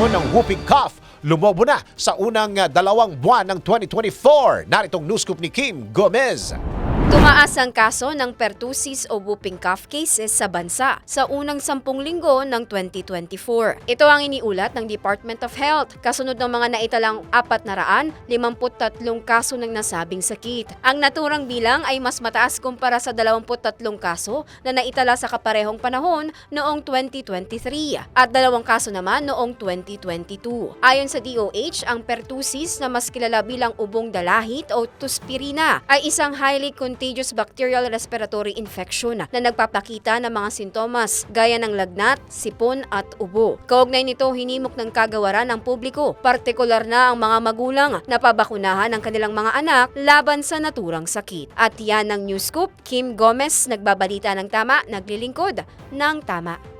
kaso ng whooping cough lumobo na sa unang ah, dalawang buwan ng 2024. Naritong news scoop ni Kim Gomez. Tumaas ang kaso ng pertussis o whooping cough cases sa bansa sa unang sampung linggo ng 2024. Ito ang iniulat ng Department of Health kasunod ng mga naitalang 453 kaso ng nasabing sakit. Ang naturang bilang ay mas mataas kumpara sa 23 kaso na naitala sa kaparehong panahon noong 2023 at dalawang kaso naman noong 2022. Ayon sa DOH, ang pertussis na mas kilala bilang ubong dalahit o tuspirina ay isang highly contagious bacterial respiratory infection na nagpapakita ng mga sintomas gaya ng lagnat, sipon at ubo. Kaugnay nito hinimok ng kagawaran ng publiko, partikular na ang mga magulang na pabakunahan ang kanilang mga anak laban sa naturang sakit. At yan ang News Scoop, Kim Gomez, nagbabalita ng tama, naglilingkod ng tama.